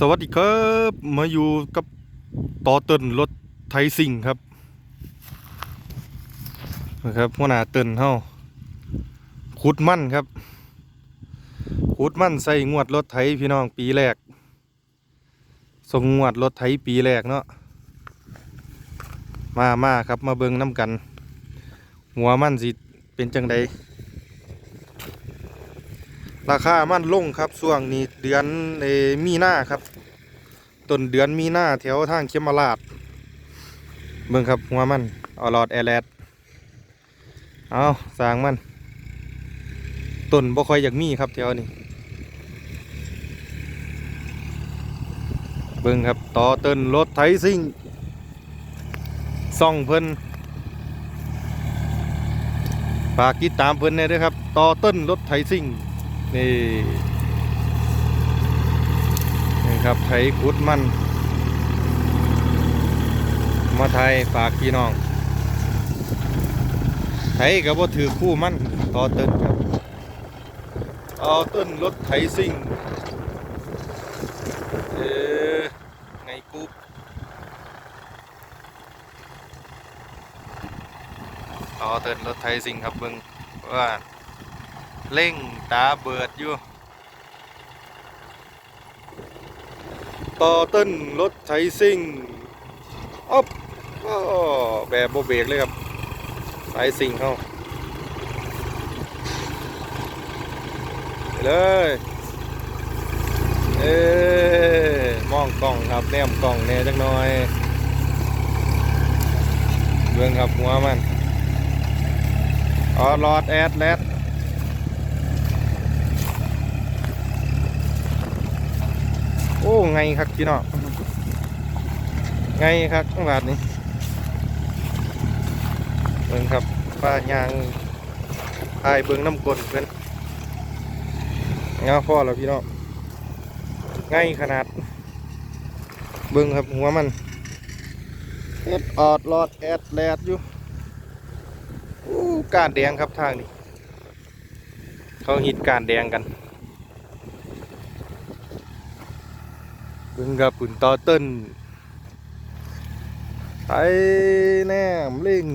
สวัสดีครับ มาอยู่กับต่อเตินรถไทยซิ่งครับนะครับหัวหน้าเตินเฮาขุดมั่นครับขุดมั่นใส่งวดรถไถพี่น้องปีแรกส่งงวดรถไถปีแรกเนาะมามาครับมาเบิ่งน้ำกัน หัวมั่นสิเป็นจังใด ราคามันลงครับช่วงนี้เดือนเอมีนาครับต้นเดือนมีนาแถวทางเขมราชเบิ่งครับหัวมันเอาหลอดแอร์แลดเอาสางมันต้นบ่ค่อยอยากมีครับแถวนี้เบิ่งครับต่อเต้นรถไถซิ่งซ่องเพิ่นฝากติดตามเพิ่นแหน่เด้วยครับ ต่อเต้นรถไถซิ่ง นี่นี่ครับไถกุดมัน มาไทยฝากพี่น้องไถกับว่าถือคู่มันต่อเต้นครับ เอาต้นรถไถซิ่งเอ๊ะไงกุ๊บต่อเต้นรถไถซิ่งครับเบิ่งว่า เร่งตาเบิดอยู่ต่อต้นรถไถซิ่งอ๊อบแบบโบเบกเลยครับ สายซิ่งเข้าเลย เอ้มองกล้องครับแนมกล้องแน่จักหน่อยเบื้องครับหัวมันออลอดแอดแลด อ้ไงครับพี่น้องไงครับข้างบาดนี้เบิ่งครับป้ายางพายเบิ่งน้ำกลนเพิ่นเงาพ่อแล้วพี่น้องไงขนาด เบิ่งครับหัวมันเอ็ดออดลอดแอดแลดอยู่อู้ก้านแดงครับทางนี้ เขาฮิตก้านแดงกัน เบิ่งกับปุ่นต่อเต้นไปแนมเล่ง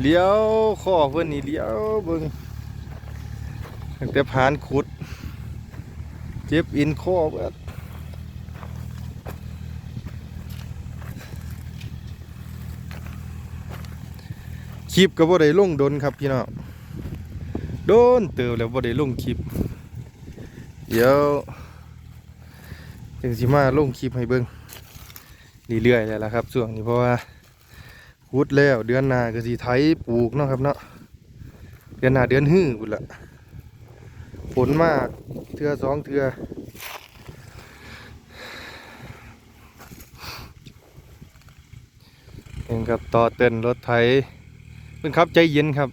เลี้ยวข้อเพิ่นนี่เลี้ยวเบิ่งตั้งแต่ผ่านขุด เจ็บอินข้อเบิดคลิปก็บ่ได้ลงดนครับพี่น้องโดนเติบแล้วบ่ได้ลงคลิปเดี๋ยว ถึงสิมาลงคลิปให้เบิ่งเรื่อยๆแล้วล่ะครับช่วงนี้เพราะว่าพุดแล้วเดือนหน้าก็สิไถปลูกเนาะครับเนาะเดือนหน้าเดือนฮื้อพุ่นละฝนมากเทือสองเทือเองกับต่อเต้นรถไถเป็นครับใจเย็นครับ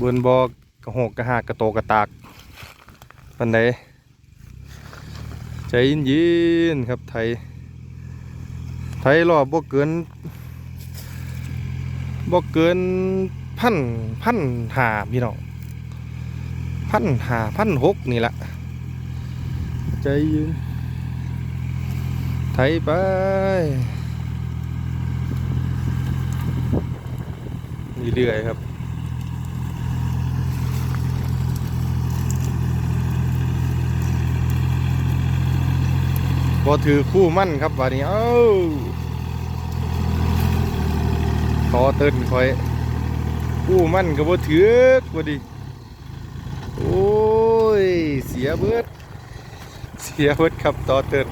บนบอกกระหกกระหากกระโตกระตากปันได ใจเย็นๆครับไทย ไทยรอบบ่เกินบ่เกินพันพันหาพี่น้องพันหาพันหกนี่แหละใจเย็นไทยไปเรื่อยๆครับ พอถือคู่มั่นครับวันนี้เอ้าขอเติ้นคอยคู่มั่นก็บ่ถือกว่าดิโอ้ย เสียเบิด เสียเบิดครับต่อเติ้น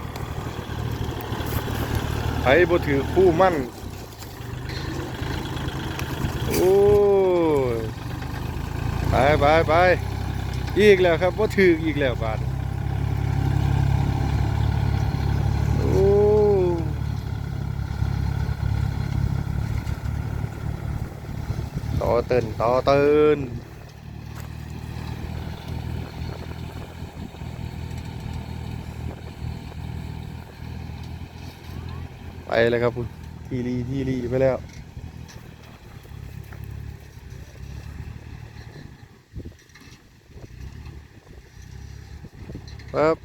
ไผบ่ถือคู่มั่นโอ้ยไปไปไปอีกแล้วครับบ่ถืออีกแล้วบาด โอ้ต่อ เตินต่อเตินไปเลยครับคุณทีรีทีรีไปแล้วปั๊บ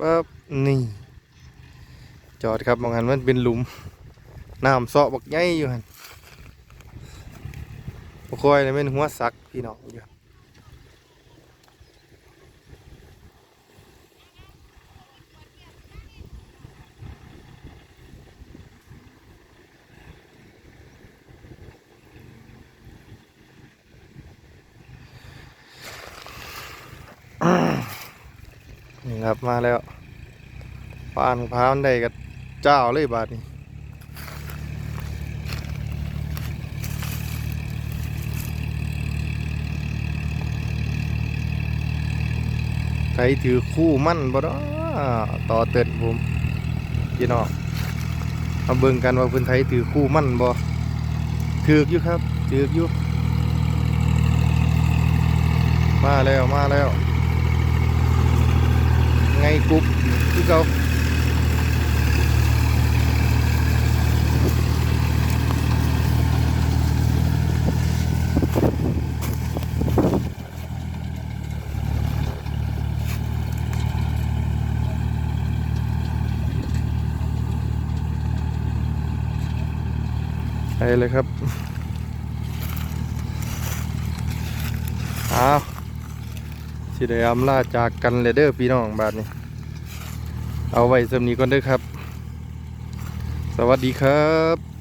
ปั๊บนี่ จอดครับมองหันมันเป็นหลุมน้ำเซาะบักใหญ่อยู่หัน บ่ค่อยเลยเป็นหัวสักพี่น้องอยู่นี่ครับมาแล้วปานพร้าวได้กับเจ้าเลยบาทนี้ ไทยถือคู่มั่นบ่ดอต่อเติดผมพี่น้องมาเบิ่งกันว่าเพิ่นไทยถือคู่มั่นบ่ถือกอยู่ครับถือกอยู่มาแล้วมาแล้ว ไงกุ๊บคือเขา ไปเลยครับอ้าวสิได้อำลาจากกันเลยเด้อพี่น้องบาทนี้ เอาไว้สำนีก่อนเด้อครับ สวัสดีครับ